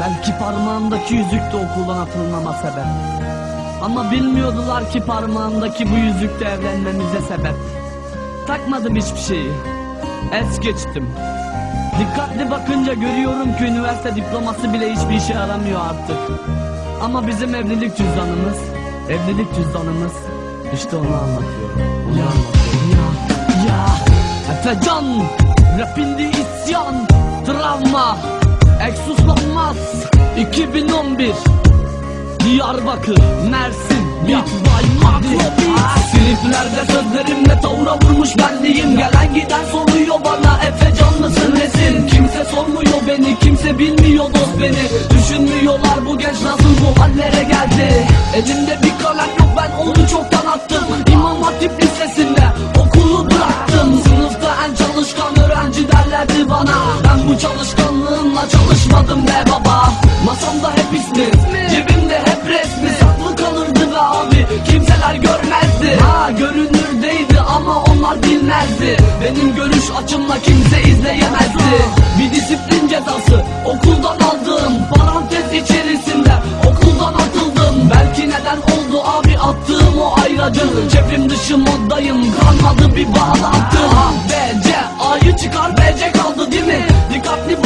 Belki parmağımdaki yüzük de okuldan atılmama sebep. Ama bilmiyordular ki parmağımdaki bu yüzük de evlenmemize sebep. Takmadım hiçbir şeyi. Es geçtim. Dikkatli bakınca görüyorum ki üniversite diploması bile hiçbir işe yaramıyor artık. Ama bizim evlilik cüzdanımız Evlilik cüzdanımız işte onu anlatıyor Onu anlatıyor Ya ya. Efecan Rapindi 2011 Diyarbakır Mersin Beat by Makro Beat Sliplerde sözlerimle tavura vurmuş benliğim. Gelen giden soruyor bana Efe canlısın nesin? Kimse sormuyor beni kimse bilmiyor dost beni. Düşünmüyorlar bu genç nasıl bu hallere geldi. Elimde bir kalem yok ben onu çoktan attım. İmam Hatip Lisesi'nde okulu bıraktım. Sınıfta en çalışkan öğrenci derlerdi bana. Ben bu çalışkanlığımla çalışmadım be baba Masamda hep ismin Cebimde hep resmi. Saklı kalırdı be abi Kimseler görmezdi. Ha görünürdeydi ama onlar bilmezdi. Benim görüş açımla kimse izleyemezdi. Bir disiplin cezası Okuldan aldığım Parantez içerisinde Okuldan atıldım. Belki neden oldu abi attığım o ayracı. Çevrim dışı moddayım Kalmadı bir bağlantı. A, B, C A'yı çıkar BC kaldı değil mi? Dikkatli B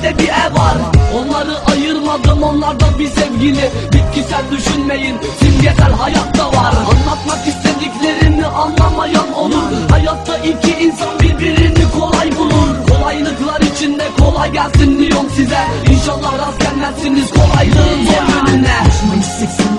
C'de bir E var. Onları ayırmadım onlarda bir sevgili. Bitkisel düşünmeyin simgesel hayatta var. Anlatmak istediklerimi anlamayan olur. Hayatta iki insan birbirini kolay bulur. Kolaylıklar içinde kolay gelsin diyorum size. İnşallah rast gelmezsiniz kolaylığın zor yönüne. Mayıs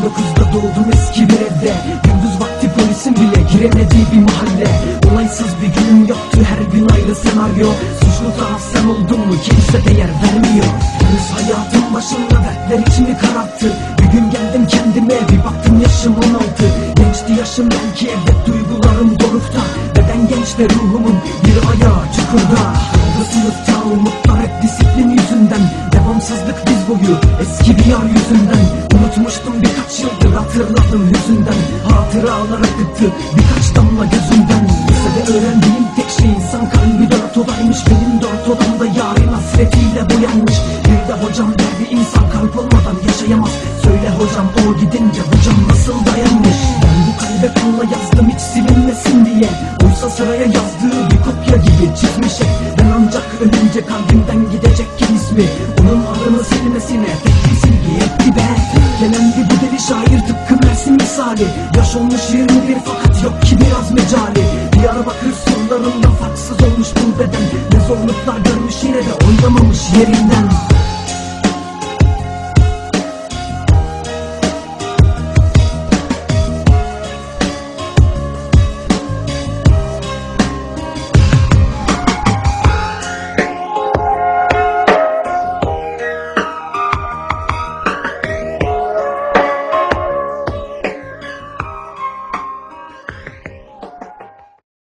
giremediği bir mahalle. Olaysız bir günüm yoktu. Her gün ayrı senaryo. Suçlu taraf sen oldun mu? Kimse değer vermiyor. Henüz hayatın başında dertler içimi kararttı. Bir gün geldim kendime. Bir baktım yaşım 16 Gençti yaşım belki. Evet duygularım dorukta. Beden genç ve ruhumun bir ayağı çukurda? Yolda sınıfta umutlar hep disiplin yüzünden Devamsızlık diz boyu eski bir yar yüzünden. Unutmuştum birkaç yıldır hatırladım yüzünden. Hatıralar akıttı birkaç damla gözümden. Lisede öğrendiğim tek şey insan kalbi dört odaymış. Benim dört odamda yarın hasretiyle boyanmış. Bir de hocam derdi insan kalp olmadan yaşayamaz. Söyle hocam o gidince hocam nasıl dayanmış? Ben bu kalbe kanla yazdım hiç silinmesin diye. Oysa sıraya yazdığı bir kopya gibi çizmiş hep Ben ancak ölünce kalbimden gidecek ki ismi Silmesine tek bir silgi etti be. Gelendi bu deli şair tıpkı Mersin misali. Yaş olmuş 21 fakat yok ki biraz mecali. Diyarbakır surlarında farksız olmuş bu beden. Ne zorluklar görmüş yine de oynamamış yerinden